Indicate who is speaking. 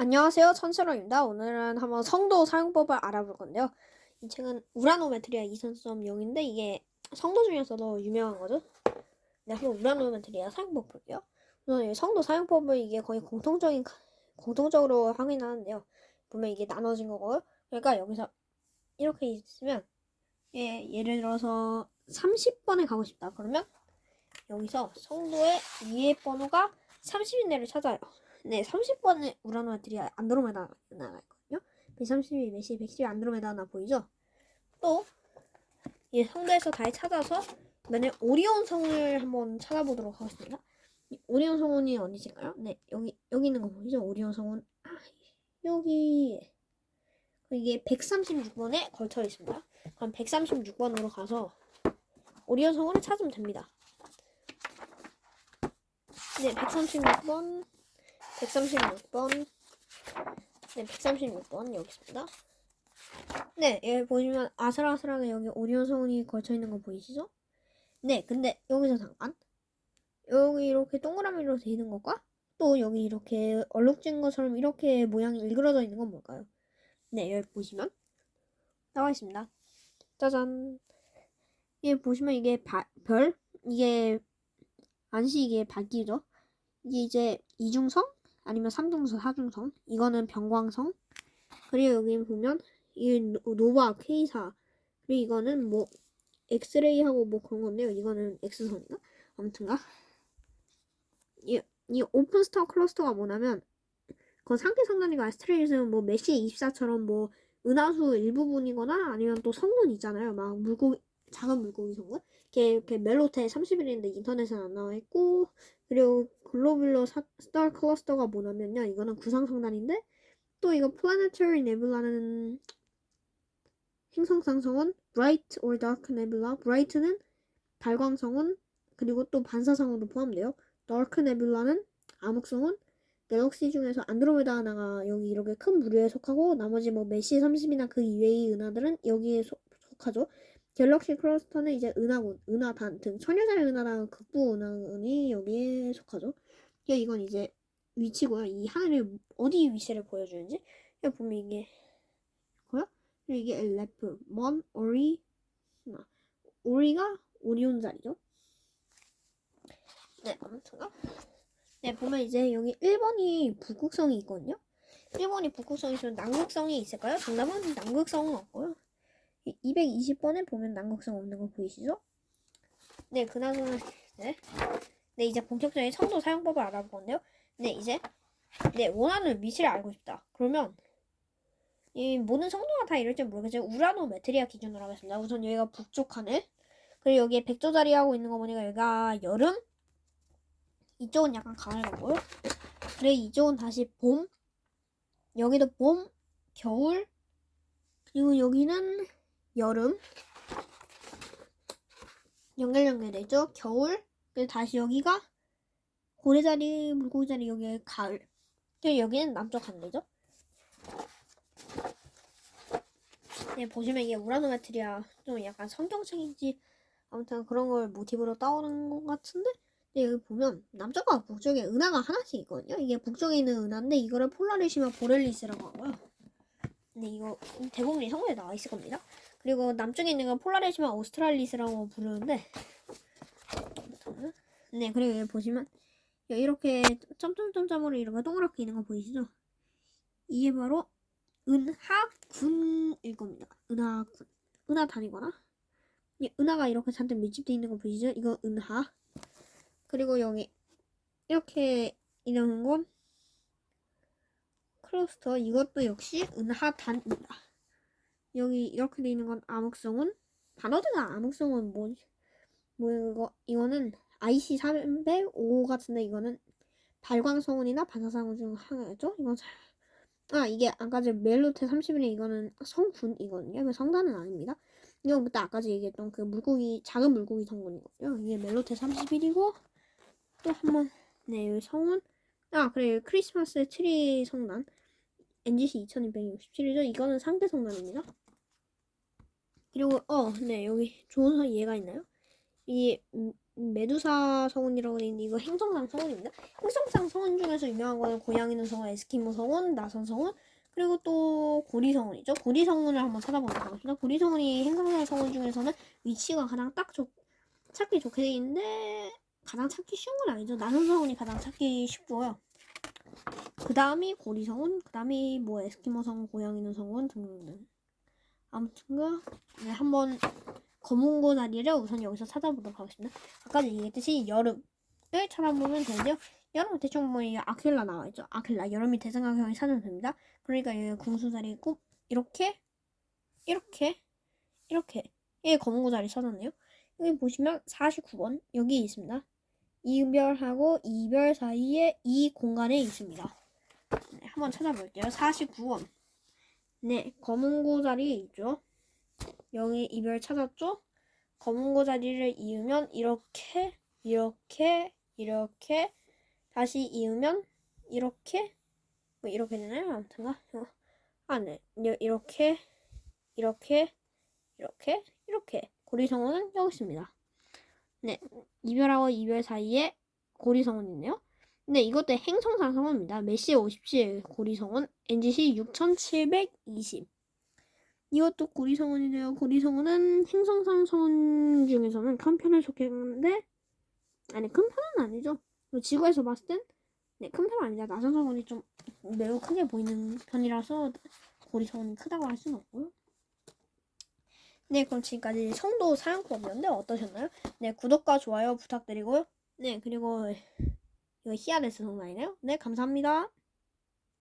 Speaker 1: 안녕하세요. 천철호입니다. 오늘은 한번 성도 사용법을 알아볼 건데요. 이 책은 우라노메트리아 2.0인데 이게 성도 중에서도 유명한 거죠. 네, 한번 우라노메트리아 사용법 볼게요. 우선 이 성도 사용법을 이게 거의 공통적인 공통적으로 확인하는데요. 보면 이게 나눠진 거고요. 그러니까 여기서 이렇게 있으면 예, 예를 들어서 30번에 가고 싶다. 그러면 여기서 성도의 위에 번호가 30인 데를 찾아요. 네, 30번에 우라노아들이 안드로메다 나가 있거든요. 132, 메시, 110 안드로메다 하나 보이죠? 또, 이 성도에서 다시 찾아서 이번에 오리온 성을 한번 찾아보도록 하겠습니다. 이 오리온 성운이 어디실까요? 네, 여기, 여기 있는 거 보이죠? 오리온 성운. 아, 여기. 이게 136번에 걸쳐 있습니다. 그럼 136번으로 가서 오리온 성운을 찾으면 됩니다. 네, 136번. 136번. 네, 136번 여기 있습니다. 네, 여기 보시면 아슬아슬하게 여기 오리온 성운이 걸쳐 있는 거 보이시죠? 네, 근데 여기서 잠깐 여기 이렇게 동그라미로 돼 있는 것과 또 여기 이렇게 얼룩진 것처럼 이렇게 모양이 일그러져 있는 건 뭘까요? 네, 여기 보시면 나와 있습니다. 짜잔. 이게 보시면 이게 바, 별 이게 안시 이게 밝기죠. 이게 이제 이중성 아니면 삼중성, 사중성. 이거는 병광성. 그리고 여기 보면 노- 노바 K사. 그리고 이거는 뭐 엑스레이하고 뭐 그런 건데요. 이거는 X선인가? 아무튼가. 이, 이 오픈 스타 클러스터가 뭐냐면 그건 상계 상단이가 아스트레이즈는 뭐 메시 24처럼 뭐 은하수 일부분이거나 아니면 또 성분 있잖아요. 막 물고기 작은 물고기 성분. 이렇게, 멜로테 30일인데 인터넷에 안 나와 있고 그리고 사- 스타 클러스터가 뭐냐면요. 이거는 구상 성단인데 또 이거 플라네터리 네뷸라는 행성상성은 bright or dark nebula. bright는 발광성은 그리고 또 반사성운도 포함돼요. dark nebula는 암흑성운 갤럭시 중에서 안드로메다 하나가 여기 이렇게 큰 부류에 속하고 나머지 뭐 메시 30이나 그 이외의 은하들은 여기에 속, 속하죠. 갤럭시 클러스터는 이제 은하군, 은하단 등 천여자의 은하랑 극부 은하군이 여기에 속하죠. 이게 이건 이제 위치고요. 이 하늘이 어디 위치를 보여주는지 여기 보면 이게. 그리고 이게 엘레프, 먼, 오리, 나 오리가 오리온 자리죠. 네, 아무튼가. 네, 보면 이제 여기 1번이 북극성이 있거든요. 1번이 북극성이 있으면 남극성이 있을까요? 정답은 남극성은 없고요. 220번에 보면 남극성 없는 거 보이시죠? 네, 그나저나 네. 네, 이제 본격적인 성도 사용법을 알아볼 건데요. 네, 이제 네, 원하는 위치를 알고 싶다. 그러면 이 모든 성도가 다 이럴지 모르겠지만 우라노 메트리아 기준으로 하겠습니다. 우선 여기가 북쪽 하늘 그리고 여기에 백조자리 하고 있는 거 보니까 여기가 여름 이쪽은 약간 가을 같고요. 그리고 이쪽은 다시 봄 여기도 봄, 겨울 그리고 여기는 여름 연결 연결되죠. 겨울 다시 여기가 고래자리, 물고기자리 여기 가을 여기는 남쪽 하늘이죠. 네, 보시면 이게 우라노메트리아 좀 약간 성경책인지 아무튼 그런 걸 모티브로 따오는 것 같은데 근데 여기 보면 남쪽과 북쪽에 은하가 하나씩 있거든요. 이게 북쪽에 있는 은하인데 이거를 폴라리시마 보렐리스라고 하고요. 근데 이거 대부분이 성분에 나와 있을 겁니다. 그리고 남쪽에 있는 건 폴라리시마 오스트랄리스라고 부르는데 네 그리고 여기 보시면 이렇게 점점점점으로 이렇게 동그랗게 있는 거 보이시죠? 이게 바로 은하군일 겁니다. 은하군. 은하단이거나. 이 은하가 이렇게 잔뜩 밀집되어 있는 거 보이시죠? 이거 은하. 그리고 여기 이렇게 이러는 건 클러스터. 이것도 역시 은하단입니다. 여기 이렇게 돼 있는 건 암흑성운. 단어대가 암흑성운 뭐, 뭐 이거 이거는 IC 305 같은데 이거는 발광성운이나 반사성운 중 하나였죠? 이건 잘 아, 이게 아까 전 멜로테 30일에 이거는 성분이거든요. 그 성단은 아닙니다. 이건 그때 아까 전 얘기했던 그 물고기, 작은 물고기 성분이거든요. 이게 멜로테 31이고, 또 한 번, 네, 여기 성운. 아, 그래, 요 크리스마스 트리 성단. NGC 2267이죠. 이거는 상대 성단입니다. 그리고, 어, 네, 여기 좋은 선 이해가 있나요? 이게, 음, 메두사 성운이라고 돼 있는데 이거 행성상 성운입니다. 행성상 성운 중에서 유명한 거는 고양 있는 성운, 에스키모 성운, 나선 성운, 그리고 또 고리 성운이죠. 고리 성운을 한번 찾아보도록 하겠습니다. 고리 성운이 행성상 성운 중에서는 위치가 가장 딱 좋, 찾기 좋게 돼 있는데 가장 찾기 쉬운 건 아니죠. 나선 성운이 가장 찾기 쉽고요. 그 다음이 고리 성운, 그 다음이 뭐 에스키모 성운, 고양 있는 성운 등등등. 아무튼가 네, 한번 검은고 다리를 우선 여기서 찾아보도록 하겠습니다. 아까 얘기했듯이 여름을 찾아보면 되는데요. 여름은 대충 뭐 이게 아킬라 나와있죠. 아킬라 여름이 대성강형이 찾으면 됩니다. 그러니까 여기 궁수자리 있고 이렇게 이렇게 이렇게 예 검은 고 자리 찾았네요. 여기 보시면 49번 여기 있습니다. 이별하고 이별 사이에 이 공간에 있습니다. 네, 한번 찾아볼게요. 49번. 네, 검은 고 자리에 있죠. 여기 이별 찾았죠? 검은 고 자리를 이으면 이렇게, 이렇게, 이렇게, 다시 이으면 이렇게, 뭐 이렇게 되나요? 아무튼가. 어. 아, 네. 이- 이렇게, 이렇게, 이렇게, 이렇게. 고리성어는 여기 있습니다. 네. 이별하고 이별 사이에 고리성어는 있네요. 네, 이것도 행성상 성어입니다. 메시 57 고리성원, NGC 6720. 이것도 고리성원이네요. 고리성원은 행성상 성원 중에서는 큰 편에 속했는데, 아니, 큰 편은 아니죠. 뭐 지구에서 봤을 땐, 네, 큰 편은 아니다. 나선 성원이 좀 매우 크게 보이는 편이라서 고리 성원이 크다고 할 수는 없고요. 네, 그럼 지금까지 성도 사용법이었는데 어떠셨나요? 네, 구독과 좋아요 부탁드리고요. 네, 그리고 이거 히아레스 성나이네요. 네, 감사합니다.